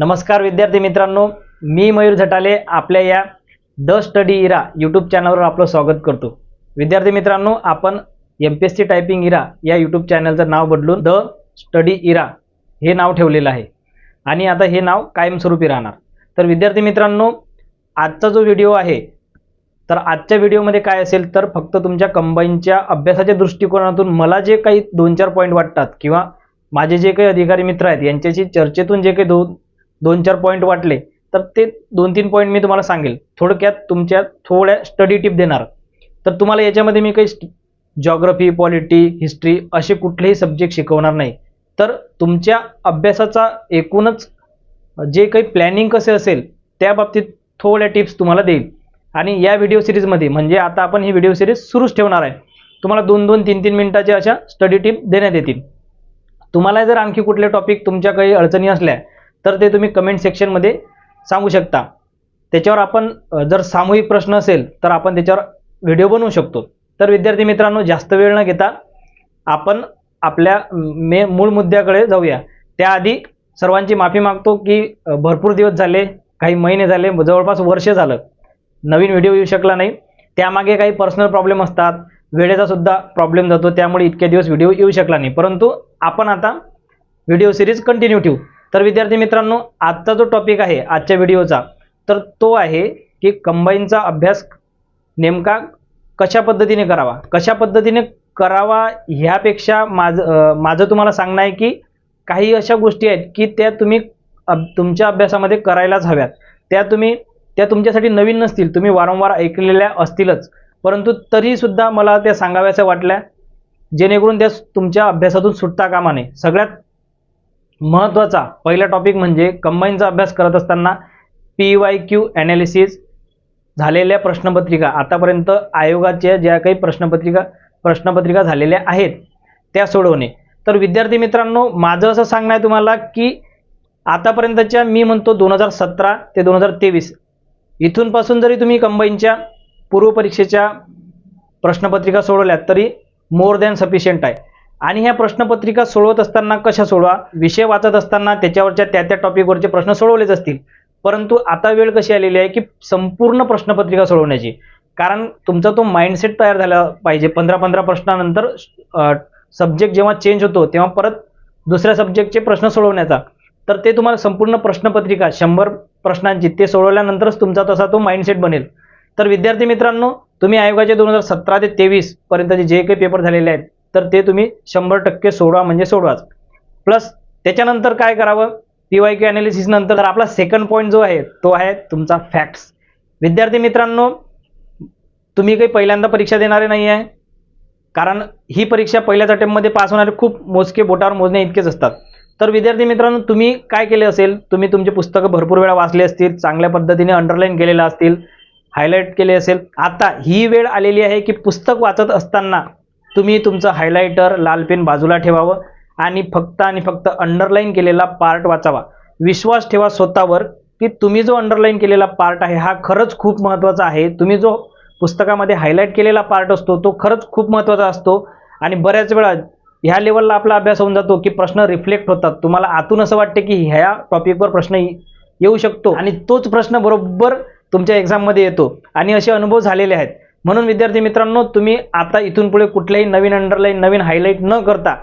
नमस्कार विद्यार्थी मित्रांनो मी मयूर झटाले आपल्या या द स्टडी इरा यूट्यूब चॅनलवर आपलं स्वागत करतो. विद्यार्थी मित्रांनो आपण M P S C typing era या यूट्यूब चॅनलचं नाव बदलून द स्टडी इरा हे नाव ठेवलेलं आहे. आणि आता हे नाव कायमस्वरूपी राहणार. तर विद्यार्थी मित्रांनो आजचा जो व्हिडिओ आहे तर आजच्या व्हिडिओमध्ये काय असेल तर फक्त तुमच्या कंबाईनच्या अभ्यासाच्या दृष्टिकोनातून मला जे काही दोन चार पॉईंट वाटतात किंवा माझे जे काही अधिकारी मित्र आहेत यांच्याशी चर्चेतून जे काही दोन दोन चार पॉईंट वाटले तर ते दोन तीन पॉईंट मी तुम्हाला सांगेल. थोडक्यात तुमच्या थोड्या स्टडी टिप देणार. तर तुम्हाला याच्यामध्ये मी काही जॉग्रफी पॉलिटी हिस्ट्री असे कुठलेही सब्जेक्ट शिकवणार नाही. तर तुमच्या अभ्यासाचा एकूणच जे काही प्लॅनिंग कसे असेल त्या बाबतीत थोड्या टिप्स तुम्हाला देईल. आणि या व्हिडिओ सिरीजमध्ये म्हणजे आता आपण ही व्हिडिओ सिरीज सुरूच ठेवणार आहे. तुम्हाला दोन दोन तीन तीन मिनटाच्या अशा स्टडी टिप देण्यात येतील. तुम्हाला जर आणखी कुठले टॉपिक तुमच्या काही अडचणी असल्या तर ते तुम्ही कमेंट सेक्शनमध्ये सांगू शकता. त्याच्यावर आपण जर सामूहिक प्रश्न असेल तर आपण त्याच्यावर व्हिडिओ बनवू शकतो. तर विद्यार्थी मित्रांनो जास्त वेळ न घेता आपण आपल्या मे मूळ मुद्द्याकडे जाऊया. त्याआधी सर्वांची माफी मागतो की भरपूर दिवस झाले काही महिने झाले जवळपास वर्ष झालं. नवीन व्हिडिओ येऊ शकला नाही. त्यामागे काही पर्सनल प्रॉब्लेम असतात. वेळेचा सुद्धा प्रॉब्लेम जातो. त्यामुळे इतके दिवस व्हिडिओ येऊ शकला नाही. परंतु आपण आता व्हिडिओ सिरीज कंटिन्यू ठेवू. तर विद्यार्थी मित्रांनो आजचा जो टॉपिक आहे आजच्या व्हिडिओचा तर तो आहे की कंबाईनचा अभ्यास नेमका कशा पद्धतीने करावा? कशा पद्धतीने करावा ह्यापेक्षा माझं माझं तुम्हाला सांगणं आहे की काही अशा गोष्टी आहेत की त्या तुम्ही अब तुमच्या अभ्यासामध्ये करायलाच हव्यात. त्या तुम्ही त्या तुमच्यासाठी नवीन नसतील तुम्ही वारंवार ऐकलेल्या असतीलच. परंतु तरीसुद्धा मला त्या सांगाव्याच्या वाटल्या जेणेकरून त्या तुमच्या अभ्यासातून सुटता कामा नये. सगळ्यात महत्त्वाचा पहिला टॉपिक म्हणजे कंबाईनचा अभ्यास करत असताना पी वाय क्यू ॲनालिसिस झालेल्या प्रश्नपत्रिका आतापर्यंत आयोगाच्या ज्या काही प्रश्नपत्रिका प्रश्नपत्रिका झालेल्या आहेत त्या सोडवणे. तर विद्यार्थी मित्रांनो माझं असं सांगणं आहे तुम्हाला की आतापर्यंतच्या मी म्हणतो दोन हजार सतरा ते दोन हजार तेवीस इथूनपासून जरी तुम्ही कंबाईनच्या पूर्वपरीक्षेच्या प्रश्नपत्रिका सोडवल्यात तरी मोर दॅन सफिशियंट आहे. आणि ह्या प्रश्नपत्रिका सोडवत असताना कशा सोडवा? विषय वाचत असताना त्याच्यावरच्या त्या त्या टॉपिकवरचे प्रश्न सोडवलेच असतील. परंतु आता वेळ कशी आलेली आहे की संपूर्ण प्रश्नपत्रिका सोडवण्याची. कारण तुमचा तो माइंडसेट तयार झाला पाहिजे. पंधरा पंधरा प्रश्नानंतर सब्जेक्ट जेव्हा चेंज होतो तेव्हा परत दुसऱ्या सब्जेक्टचे प्रश्न सोडवण्याचा. तर ते तुम्हाला संपूर्ण प्रश्नपत्रिका शंभर प्रश्नांची ते सोडवल्यानंतरच तुमचा तसा तो माइंडसेट बनेल. तर विद्यार्थी मित्रांनो तुम्ही आयोगाचे दोन हजार सतरा ते तेवीस पर्यंतचे जे काही पेपर झालेले आहेत तर ते तुम्ही शंभर टक्के सोडवा म्हणजे सोडवाच. प्लस त्याच्यानंतर काय करावं? पी वाय क्यू अनालिसिस नंतर तर आपला सेकंड पॉईंट जो आहे तो आहे तुमचा फॅक्ट्स विद्यार्थी मित्रांनो तुम्ही काही पहिल्यांदा परीक्षा देणारे नाही आहे कारण ही परीक्षा पहिल्याच अटेम्पमध्ये पास होणारे खूप मोजके बोटावर मोजणे इतकेच असतात. तर विद्यार्थी मित्रांनो तुम्ही काय केले असेल? तुम्ही तुमचे पुस्तकं भरपूर वेळा वाचले असतील चांगल्या पद्धतीने अंडरलाईन केलेलं असतील हायलाईट केले असेल. आता ही वेळ आलेली आहे की पुस्तक वाचत असताना तुम्ही तुमचं हायलायटर लाल पेन बाजूला ठेवावं आणि फक्त आणि फक्त अंडरलाईन केलेला पार्ट वाचावा. विश्वास ठेवा स्वतःवर की तुम्ही जो अंडरलाईन केलेला पार्ट आहे हा खरंच खूप महत्त्वाचा आहे. तुम्ही जो पुस्तकामध्ये हायलाईट केलेला पार्ट असतो तो खरंच खूप महत्त्वाचा असतो. आणि बऱ्याच वेळा ह्या लेवलला आपला अभ्यास होऊन जातो की प्रश्न रिफ्लेक्ट होतात. तुम्हाला आतून असं वाटते की ह्या टॉपिकवर प्रश्न येऊ शकतो. आणि तोच प्रश्न बरोबर तुमच्या एक्झाममध्ये येतो. आणि असे अनुभव झालेले आहेत. म्हणून विद्यार्थी मित्रांनो तुम्ही आता इथून पुढे कुठल्याही नवीन अंडरलाईन नवीन हायलाईट न करता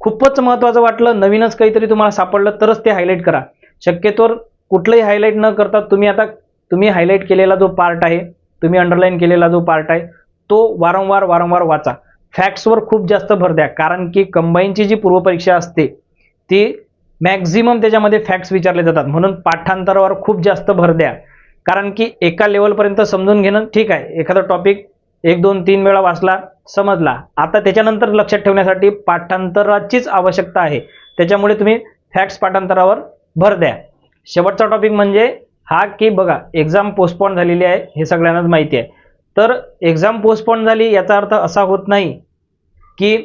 खूपच महत्त्वाचं वाटलं नवीनच काहीतरी तुम्हाला सापडलं तरच ते हायलाईट करा. शक्यतोवर कुठलंही हायलाईट न करता तुम्ही आता तुम्ही हायलाईट केलेला जो पार्ट आहे तुम्ही अंडरलाईन केलेला जो पार्ट आहे तो वारंवार वारंवार वाचा. फॅक्ट्सवर खूप जास्त भर द्या कारण की कंबाईनची जी पूर्वपरीक्षा असते ती मॅक्झिमम त्याच्यामध्ये फॅक्ट्स विचारले जातात. म्हणून पाठांतरावर खूप जास्त भर द्या. कारण की एका लेवलपर्यंत समजून घेणं ठीक आहे. एखादा टॉपिक एक दोन तीन वेळा वाचला समजला. आता त्याच्यानंतर लक्षात ठेवण्यासाठी पाठांतराचीच आवश्यकता आहे. त्याच्यामुळे तुम्ही फॅक्ट्स पाठांतरावर भर द्या. शेवटचा टॉपिक म्हणजे हा की बघा एक्झाम पोस्टपॉन झालेली आहे हे सगळ्यांनाच माहिती आहे. तर एक्झाम पोस्टपॉन झाली याचा अर्थ असा होत नाही की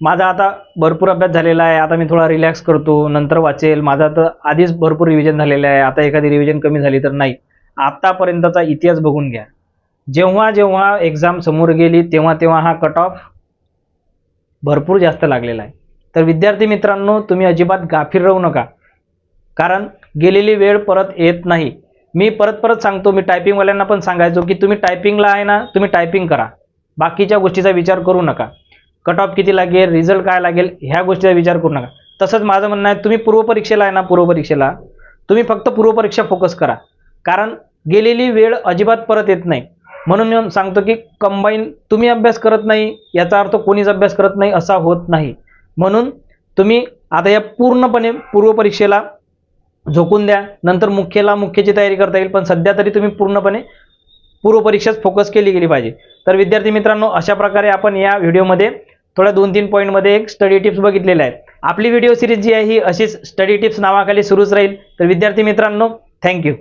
माझा आता भरपूर अभ्यास झालेला आहे आता मी थोडा रिलॅक्स करतो नंतर वाचेल माझा तर आधीच भरपूर रिव्हिजन झालेलं आहे आता एखादी रिव्हिजन कमी झाली तर नाही. आतापर्यंतचा इतिहास बघून घ्या. जेव्हा जेव्हा एक्झाम समोर गेली तेव्हा तेव्हा हा कट ऑफ भरपूर जास्त लागलेला आहे. तर विद्यार्थी मित्रांनो तुम्ही अजिबात गाफीर राहू नका. कारण गेलेली वेळ परत येत नाही. मी परत परत सांगतो मी टायपिंगवाल्यांना पण सांगायचो की तुम्ही टायपिंगला आहे ना तुम्ही टायपिंग करा. बाकीच्या गोष्टीचा विचार करू नका. कट ऑफ किती लागेल रिझल्ट काय लागेल ह्या गोष्टीचा विचार करू नका. तसंच माझं म्हणणं आहे तुम्ही पूर्वपरीक्षेला आहे ना पूर्वपरीक्षेला. तुम्ही फक्त पूर्वपरीक्षा फोकस करा. कारण गेलेली वेळ अजिबात परत येत नाही. म्हणून मी सांगतो की कंबाईन तुम्ही अभ्यास करत नाही याचा अर्थ कोणीच अभ्यास करत नाही असा होत नाही. म्हणून तुम्ही आता या पूर्णपणे पूर्वपरीक्षेला झोकून द्या. नंतर मुख्यला मुख्यची तयारी करता येईल पण सध्या तरी तुम्ही पूर्णपणे पूर्वपरीक्षाच फोकस केली गेली पाहिजे. तर विद्यार्थी मित्रांनो अशा प्रकारे आपण या व्हिडिओमध्ये थोड्या दोन तीन पॉईंटमध्ये एक स्टडी टिप्स बघितलेल्या आहेत. आपली व्हिडिओ सिरीज जी आहे ही अशीच स्टडी टिप्स नावाखाली सुरूच राहील. तर विद्यार्थी मित्रांनो थँक्यू